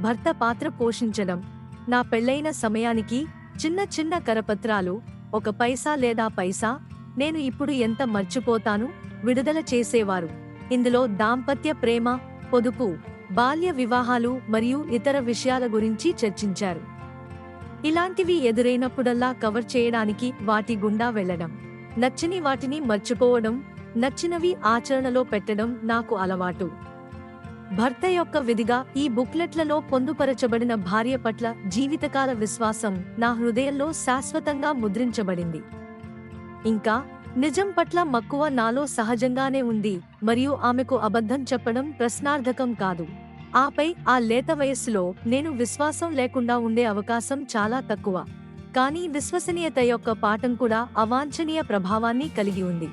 భర్త పాత్ర పోషించడం. నా పెళ్ళైన సమయానికి చిన్న చిన్న కరపత్రాలు ఒక పైసా లేదా పైసా నేను ఇప్పుడు ఎంత మర్చిపోతాను? విడుదల చేసేవారు. ఇందులో దాంపత్య ప్రేమ పొదుపు బాల్య వివాహాలు మరియు ఇతర విషయాల గురించి చర్చించారు. ఇలాంటివి ఎదురైనప్పుడల్లా కవర్ చేయడానికి వాటి గుండా వెళ్ళడం. నచ్చని వాటిని మర్చిపోవడం నచ్చినవి ఆచరణలో పెట్టడం నాకు అలవాటు. భర్త యొక్క విధిగా ఈ బుక్లెట్లలో పొందుపరచబడిన భార్య పట్ల జీవితకాల విశ్వాసం నా హృదయంలో శాశ్వతంగా ముద్రించబడింది. ఇంకా నిజం పట్ల మక్కువ నాలో సహజంగానే ఉంది మరియు ఆమెకు అబద్ధం చెప్పడం ప్రశ్నార్థకం కాదు. ఆపై ఆ లేత వయస్సులో నేను విశ్వాసం లేకుండా ఉండే అవకాశం చాలా తక్కువ. కానీ విశ్వసనీయత యొక్క పాఠం కూడా అవాంఛనీయ ప్రభావాన్ని కలిగి ఉంది.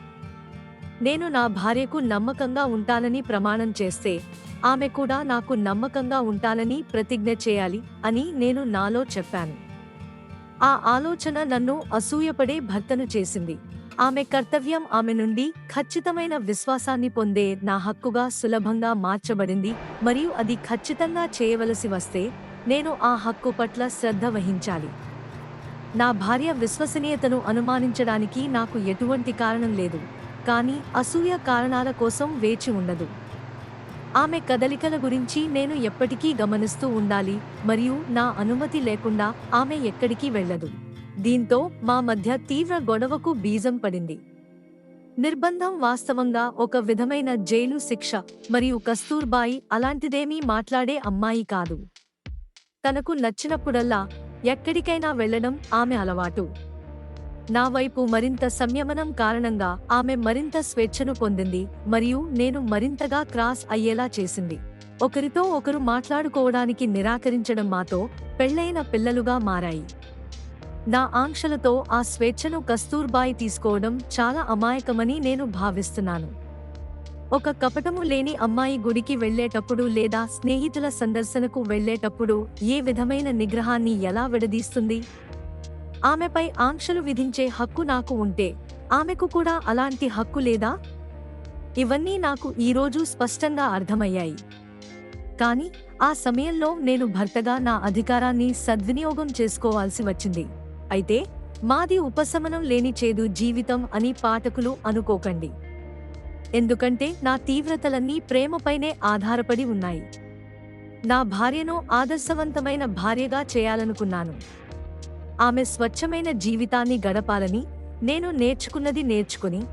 నేను నా భార్యకు నమ్మకంగా ఉంటానని ప్రమాణం చేస్తే ఆమె కూడా నాకు నమ్మకంగా ఉంటానని ప్రతిజ్ఞ చేయాలి అని నేను నాలో చెప్పాను. ఆ ఆలోచన నన్ను అసూయపడే భర్తను చేసింది. ఆమె కర్తవ్యం ఆమె నుండి ఖచ్చితమైన విశ్వాసాన్ని పొందే నా హక్కుగా సులభంగా మార్చబడింది మరియు అది ఖచ్చితంగా చేయవలసి వస్తే నేను ఆ హక్కు పట్ల శ్రద్ధ వహించాలి. నా భార్య విశ్వసనీయతను అనుమానించడానికి నాకు ఎటువంటి కారణం లేదు. కానీ అసూయ కారణాల కోసం వేచి ఉండదు. ఆమె కదలికల గురించి నేను ఎప్పటికీ గమనిస్తూ ఉండాలి మరియు నా అనుమతి లేకుండా ఆమె ఎక్కడికి వెళ్ళదు. దీంతో మా మధ్య తీవ్ర గొడవకు బీజం పడింది. నిర్బంధం వాస్తవంగా ఒక విధమైన జైలు శిక్ష మరియు కస్తూర్బాయి అలాంటిదేమీ మాట్లాడే అమ్మాయి కాదు. తనకు నచ్చినప్పుడల్లా ఎక్కడికైనా వెళ్ళడం ఆమె అలవాటు. నా వైపు మరింత సంయమనం కారణంగా ఆమె మరింత స్వేచ్ఛను పొందింది మరియు నేను మరింతగా క్రాస్ అయ్యేలా చేసింది. ఒకరితో ఒకరు మాట్లాడుకోవడానికి నిరాకరించడం మాతో పెళ్ళైన పిల్లలుగా మారాయి. నా ఆంక్షలతో ఆ స్వేచ్ఛను కస్తూర్బాయి తీసుకోవడం చాలా అమాయకమని నేను భావిస్తున్నాను. ఒక కపటము లేని అమ్మాయి గుడికి వెళ్ళేటప్పుడు లేదా స్నేహితుల సందర్శనకు వెళ్ళేటప్పుడు ఏ విధమైన నిగ్రహాన్ని ఎలా విడదీస్తుంది? ఆమెపై ఆంక్షలు విధించే హక్కు నాకు ఉంటే ఆమెకు కూడా అలాంటి హక్కు లేదా? ఇవన్నీ నాకు ఈరోజు స్పష్టంగా అర్థమయ్యాయి. కానీ ఆ సమయంలో నేను భర్తగా నా అధికారాన్ని సద్వినియోగం చేసుకోవాల్సి వచ్చింది. అయితే మాది ఉపశమనం లేని చేదు జీవితం అని పాఠకులు అనుకోకండి. ఎందుకంటే నా తీవ్రతలన్నీ ప్రేమపైనే ఆధారపడి ఉన్నాయి. నా భార్యను ఆదర్శవంతమైన భార్యగా చేయాలనుకున్నాను. ఆమె స్వచ్ఛమైన జీవితాన్ని గడపాలని నేను నేర్చుకున్నది నేర్చుకుని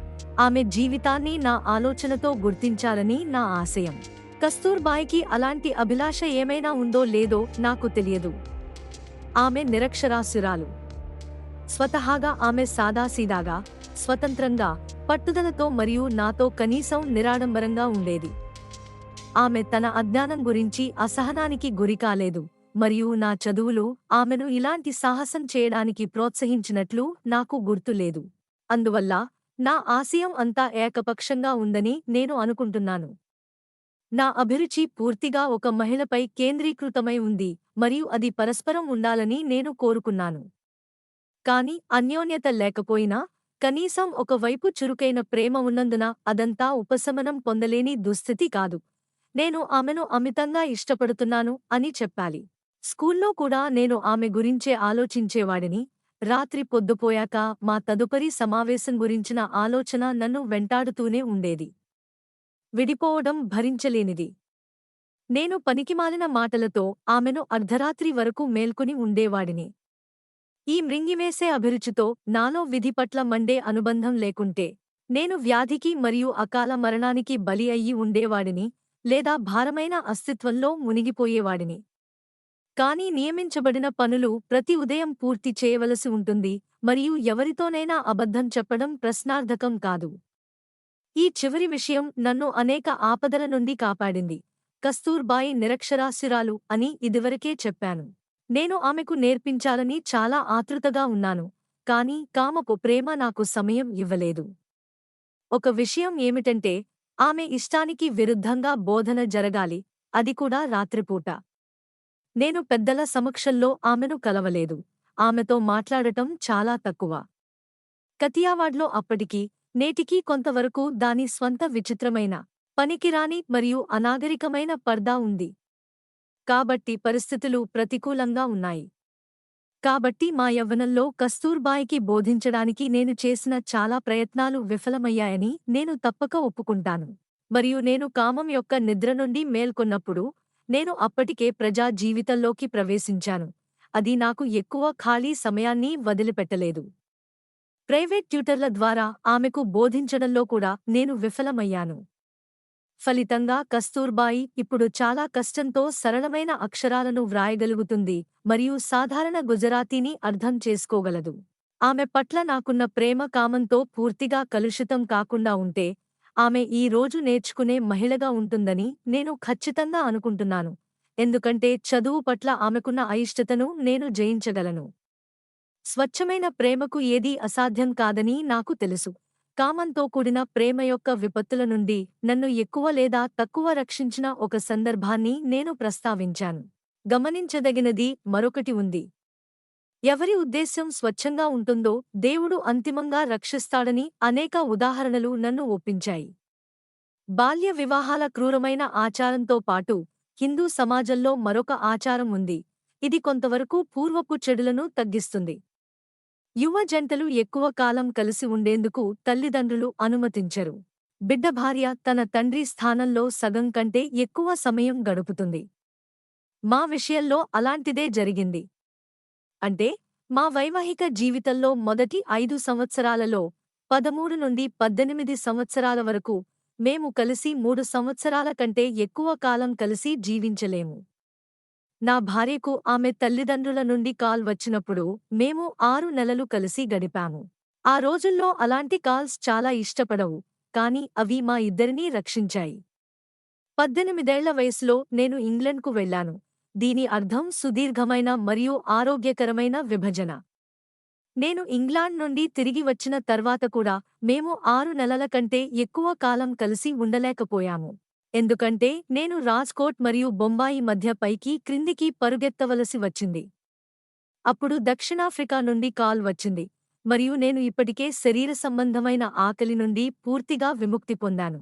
ఆమె జీవితాన్ని నా ఆలోచనతో గుర్తించాలని నా ఆశయం. కస్తూర్బాయికి అలాంటి అభిలాష ఏమైనా ఉందో లేదో నాకు తెలియదు. ఆమె నిరక్షరాస్యురాలు. స్వతహాగా ఆమె సాదాసీదాగా స్వతంత్రంగా పట్టుదలతో మరియు నాతో కనీసం నిరాడంబరంగా ఉండేది. ఆమె తన అజ్ఞానం గురించి అసహనానికి గురికాలేదు మరియు నా చదువులో ఆమెను ఇలాంటి సాహసం చేయడానికి ప్రోత్సహించినట్లు నాకు గుర్తులేదు అందువల్ల నా ఆశయం అంతా ఏకపక్షంగా ఉందని నేను అనుకుంటున్నాను. నా అభిరుచి పూర్తిగా ఒక మహిళపై కేంద్రీకృతమై ఉంది మరియు అది పరస్పరం ఉండాలని నేను కోరుకున్నాను. కాని అన్యోన్యత లేకపోయినా కనీసం ఒకవైపు చురుకైన ప్రేమ ఉన్నందున అదంతా ఉపశమనం పొందలేని దుస్థితి కాదు. నేను ఆమెను అమితంగా ఇష్టపడుతున్నాను అని చెప్పాలి. స్కూల్లో కూడా నేను ఆమె గురించే ఆలోచించేవాడిని. రాత్రి పొద్దుపోయాక మా తదుపరి సమావేశం గురించిన ఆలోచన నన్ను వెంటాడుతూనే ఉండేది. విడిపోవడం భరించలేనిది. నేను పనికిమాలిన మాటలతో ఆమెను అర్ధరాత్రి వరకు మేల్కొని ఉండేవాడిని. ఈ మృంగివేసే అభిరుచితో నాలో విధి పట్ల మండే అనుబంధం లేకుంటే నేను వ్యాధికి మరియు అకాల మరణానికి బలి అయ్యి ఉండేవాడిని లేదా భారమైన అస్తిత్వంలో మునిగిపోయేవాడిని. కానీ నియమించబడిన పనులు ప్రతి ఉదయం పూర్తి చేయవలసి ఉంటుంది మరియు ఎవరితోనైనా అబద్ధం చెప్పడం ప్రశ్నార్థకం కాదు. ఈ చివరి విషయం నన్ను అనేక ఆపదల నుండి కాపాడింది. కస్తూర్బాయి నిరక్షరాస్యురాలు అని ఇదివరకే చెప్పాను. నేను ఆమెకు నేర్పించాలని చాలా ఆతృతగా ఉన్నాను కాని కామపు ప్రేమ నాకు సమయం ఇవ్వలేదు. ఒక విషయం ఏమిటంటే ఆమె ఇష్టానికి విరుద్ధంగా బోధన జరగాలి అది కూడా రాత్రిపూట. నేను పెద్దల సమక్షంలో ఆమెను కలవలేదు. ఆమెతో మాట్లాడటం చాలా తక్కువ. కతియావాడ్లో అప్పటికీ నేటికీ కొంతవరకు దాని స్వంత విచిత్రమైన పనికిరాని మరియు అనాగరికమైన పర్దా ఉంది. కాబట్టి పరిస్థితులు ప్రతికూలంగా ఉన్నాయి. కాబట్టి మా యవ్వనంలో కస్తూర్బాయికి బోధించడానికి నేను చేసిన చాలా ప్రయత్నాలు విఫలమయ్యాయని నేను తప్పక ఒప్పుకుంటాను. మరియు నేను కామం యొక్క నిద్ర నుండి మేల్కొన్నప్పుడు నేను అప్పటికే ప్రజా జీవితంలోకి ప్రవేశించాను. అది నాకు ఎక్కువ ఖాళీ సమయాన్ని వదిలిపెట్టలేదు. ప్రైవేట్ ట్యూటర్ల ద్వారా ఆమెకు బోధించడంలో కూడా నేను విఫలమయ్యాను. ఫలితంగా కస్తూర్బాయి ఇప్పుడు చాలా కష్టంతో సరళమైన అక్షరాలను వ్రాయగలుగుతుంది మరియు సాధారణ గుజరాతీని అర్థం చేసుకోగలదు. ఆమె పట్ల నాకున్న ప్రేమ కామంతో పూర్తిగా కలుషితం కాకుండా ఉంటే ఆమె ఈ రోజు నేర్చుకునే మహిళగా ఉంటుందని నేను ఖచ్చితంగా అనుకుంటున్నాను. ఎందుకంటే చదువు పట్ల ఆమెకున్న అయిష్టతను నేను జయించగలను. స్వచ్ఛమైన ప్రేమకు ఏదీ అసాధ్యం కాదని నాకు తెలుసు. కామంతో కూడిన ప్రేమ యొక్క విపత్తుల నుండి నన్ను ఎక్కువ లేదా తక్కువ రక్షించిన ఒక సందర్భాన్ని నేను ప్రస్తావించాను. గమనించదగినది మరొకటి ఉంది. ఎవరి ఉద్దేశ్యం స్వచ్ఛంగా ఉంటుందో దేవుడు అంతిమంగా రక్షిస్తాడని అనేక ఉదాహరణలు నన్ను ఒప్పించాయి. బాల్య వివాహాల క్రూరమైన ఆచారంతో పాటు హిందూ సమాజంలో మరొక ఆచారం ఉంది. ఇది కొంతవరకు పూర్వపు చెడులను తగ్గిస్తుంది. యువ జంటలు ఎక్కువ కాలం కలిసి ఉండేందుకు తల్లిదండ్రులు అనుమతించరు. బిడ్డ భార్య తన తండ్రి స్థానంలో సగం కంటే ఎక్కువ సమయం గడుపుతుంది. మా విషయంలో అలాంటిదే జరిగింది. అంటే మా వైవాహిక జీవితంలో మొదటి ఐదు సంవత్సరాలలో పదమూడు నుండి పద్దెనిమిది సంవత్సరాల వరకు మేము కలిసి మూడు సంవత్సరాల కంటే ఎక్కువ కాలం కలిసి జీవించలేము. నా భార్యకు ఆమె తల్లిదండ్రుల నుండి కాల్ వచ్చినప్పుడు మేము ఆరు నెలలు కలిసి గడిపాము. ఆ రోజుల్లో అలాంటి కాల్స్ చాలా ఇష్టపడవు కాని అవి మా ఇద్దరినీ రక్షించాయి. పద్దెనిమిదేళ్ళ వయసులో నేను ఇంగ్లండ్కు వెళ్ళాను దీని అర్థం సుదీర్ఘమైన మరియు ఆరోగ్యకరమైన విభజన. నేను ఇంగ్లాండ్ నుండి తిరిగి వచ్చిన తర్వాత కూడా మేము ఆరు నెలల కంటే ఎక్కువ కాలం కలిసి ఉండలేకపోయాము. ఎందుకంటే నేను రాజ్కోట్ మరియు బొంబాయి మధ్య పైకి క్రిందికి పరుగెత్తవలసి వచ్చింది. అప్పుడు దక్షిణాఫ్రికా నుండి కాల్ వచ్చింది. మరియు నేను ఇప్పటికే శరీర సంబంధమైన ఆకలి నుండి పూర్తిగా విముక్తి పొందాను.